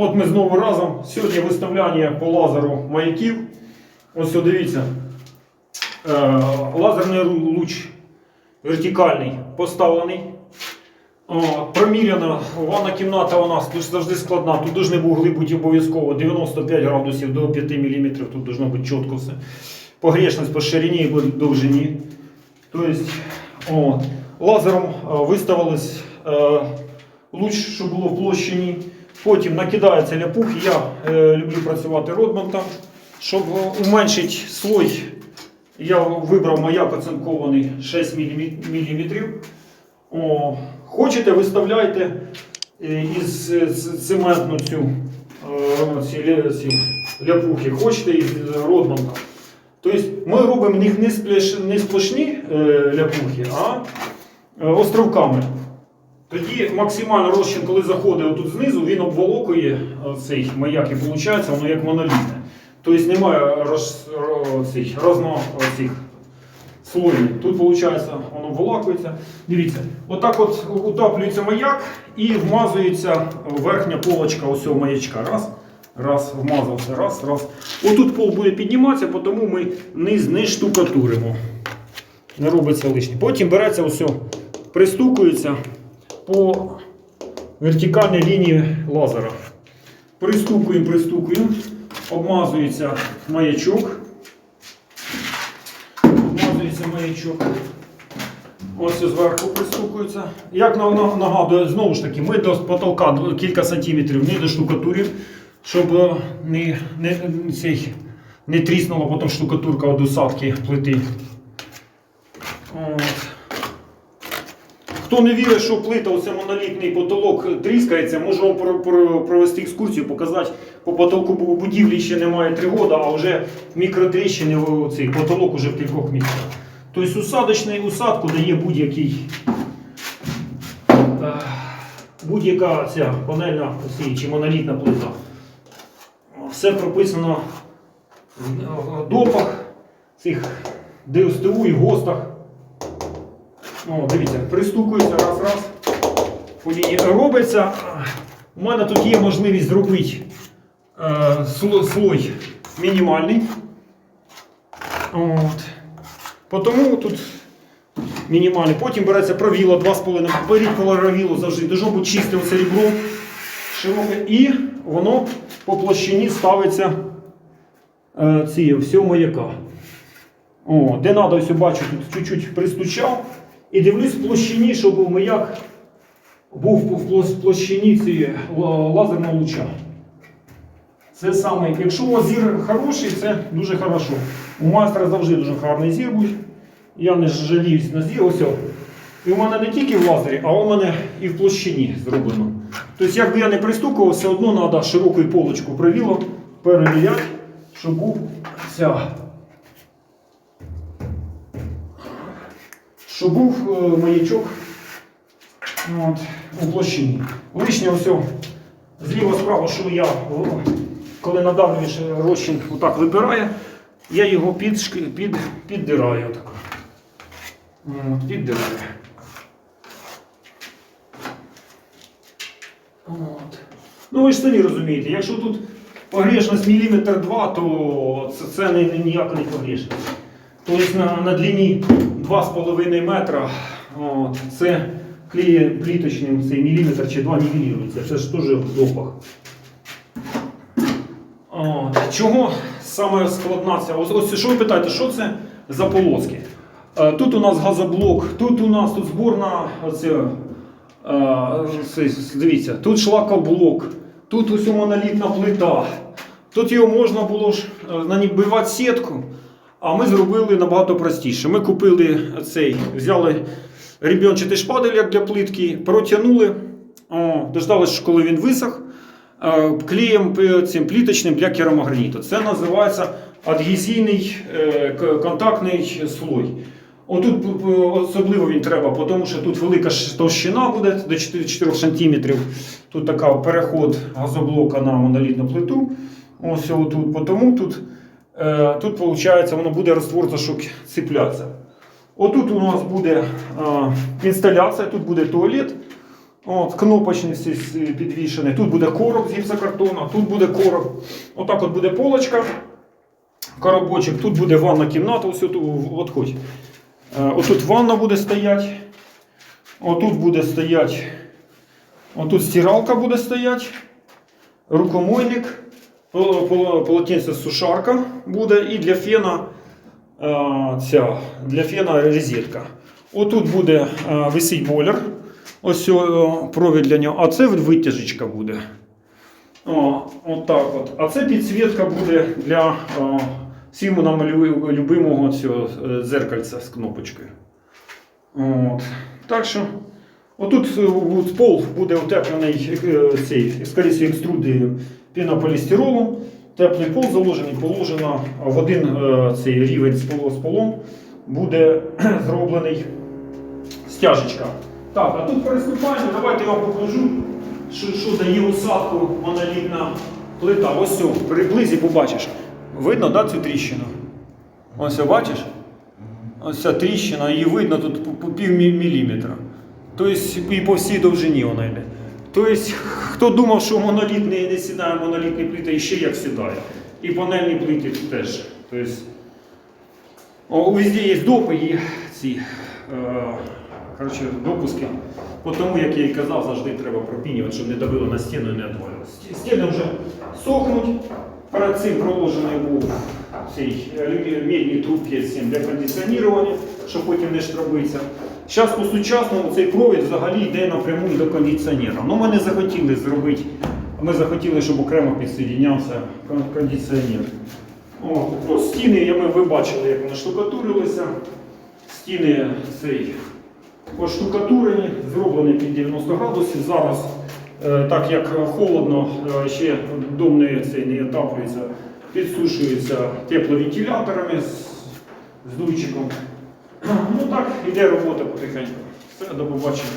От ми знову разом. Сьогодні виставляння по лазеру маяків. Ось дивіться. Е, лазерний луч вертикальний поставлений. Проміряна ванна кімната у нас тут завжди складна. Тут повинні вугли бути обов'язково 95 градусів до 5 мм. Тут должно бути чітко все. Погрешність по ширині і по довжині. Тобто, лазером е, виставилось е, луч, що було в площині. Потім накидається ляпух. Я е, люблю працювати родмонтом. Щоб е, уменшити слой, я вибрав маяк оцинкований 6 мм. О, хочете, виставляйте е, із е, цементну цю е, ці, ляпухи, хочете із родмонта. Тобто ми робимо них не, сплошні е, ляпухи, а е, островками. Тоді максимально розчин, коли заходить отут знизу, він обволокує е, цей маяк і виходить, воно як монолітне. Тобто немає роз, ро, цих, розно цих слоїв. Тут виходить, воно волакується. Дивіться, отак от утаплюється маяк і вмазується верхня полочка ось маячка. Раз, раз, вмазався, раз, раз. Отут пол буде підніматися, тому ми низ не штукатуримо. Не робиться лишнє. Потім береться ось, пристукується по вертикальній лінії лазера. Пристукуємо, пристукуємо, обмазується маячок. Обмазується маячок. Ось зверху пристукується. Як на- на- нагадую, знову ж таки, ми до потолка кілька сантиметрів не доштукатуримо, щоб е, не, не, цей, не тріснула потім штукатурка від усадки плити. Хто не вірить, що плита, оце монолітний потолок тріскається, можу провести екскурсію, показати. По потолку будівлі ще немає 3 роки, а вже мікротріщини, цей потолок уже в кількох місцях. Тобто усадочний усадку дає будь-який. е, Будь-яка ця панельна чи монолітна плита. Все прописано в допах цих ДСТУ і ГОСТах. О, дивіться, пристукується раз, раз. По робиться. У мене тут є можливість зробити е, сло- слой мінімальний. От. Потому тут мінімальний. Потім береться правіло 2,5. Беріть правіло завжди. Должно бути чисте оце ребро. Широке. І воно по площині ставиться е, ці, всього маяка. О, де треба, бачу, тут чуть-чуть пристучав. І дивлюсь в площині, щоб був маяк був в площині цієї лазерного луча. Це саме, якщо у вас зір хороший, це дуже хорошо. У майстра завжди дуже гарний зір буде. Я не жаліюсь на зір. Ось. І у мене не тільки в лазері, а у мене і в площині зроблено. Тобто, якби я не пристукував, все одно треба широку полочку провіло перевіряти, щоб був ця що був е, маячок от, у площині. Лишнє все зліва справа, що я, коли надавлюєш розчин, отак вибирає, я його під, під, піддираю. Отак. От, піддираю. От. Ну ви ж самі розумієте, якщо тут погрешність міліметр два, то це, це ніяка не погрешність. Тобто на, на длині 2,5 метра от, це клеє пліточним цей міліметр чи 2 нівелюється. Це ж теж в допах. Чого саме складна ця? Ось, ось що ви питаєте, що це за полоски? Е, Тут у нас газоблок, тут у нас тут зборна оце, е, дивіться, тут шлакоблок, тут ось монолітна плита. Тут його можна було ж е, набивати сітку, а ми зробили набагато простіше. Ми купили цей, взяли ребенчатий шпадель як для плитки, протягнули, дождалися, коли він висох, е, клеєм цим пліточним для керамограніту. Це називається адгезійний е, контактний слой. Отут особливо він треба, тому що тут велика товщина буде до 4 4 см. Тут така переход газоблока на монолітну плиту. Ось отут. Тому тут, е, тут виходить, воно буде зашок цеплятися. Отут у нас буде е, інсталяція, тут буде туалет. От, кнопочні всі підвішені. Тут буде короб з гіпсокартона, тут буде короб. Отак от буде полочка, коробочок, тут буде ванна кімната, ось от хоч. Е, Отут ванна буде стояти. Отут буде стояти. Отут стиралка буде стояти. Рукомойник. Пол- пол- Полотенце сушарка буде і для фена е, ця, для фена розетка. Отут буде е, висить бойлер. Ось е, провід для нього. А це витяжечка буде. О, от так от. А це підсвітка буде для е, всім нам любимого цього е, зеркальця з кнопочкою. От. Так що, отут от пол буде утеплений цей, скоріше екструди пінополістиролом. Теплий пол заложений, положено в один е, цей рівень з полом буде зроблений стяжечка. Так, а тут приступаємо, давайте я вам покажу, що, що дає усадку монолітна плита. Ось приблизі побачиш. Видно, да, цю тріщину? Ось бачиш? Ось ця тріщина, її видно тут по пів міліметра. Тобто і по всій довжині вона йде. Тобто, хто думав, що монолітний не сідає, монолітні плити і ще як сідає. І панельні плити теж. Тобто, о, везде є допи і ці е, коротше, допуски. По тому, як я і казав, завжди треба пропінювати, щоб не давило на стіну і не відвалилося. Стіни вже сохнуть. Перед цим проложений був цей алюмі- медні трубки цим для кондиціонування, щоб потім не штробитися. Зараз по-сучасному цей провід взагалі йде напряму до кондиціонера. Ну, ми не захотіли зробити, ми захотіли, щоб окремо підсоєднявся кондиціонер. О, ну, стіни, ми ви бачили, як вони штукатурилися. Стіни цей поштукатурені, зроблені під 90 градусів. Зараз, е, так як холодно, е, ще дом не, цей не отаплюється, підсушується тепловентиляторами з, з дуйчиком. Ну так, іде робота потихеньку. Все, до побачення.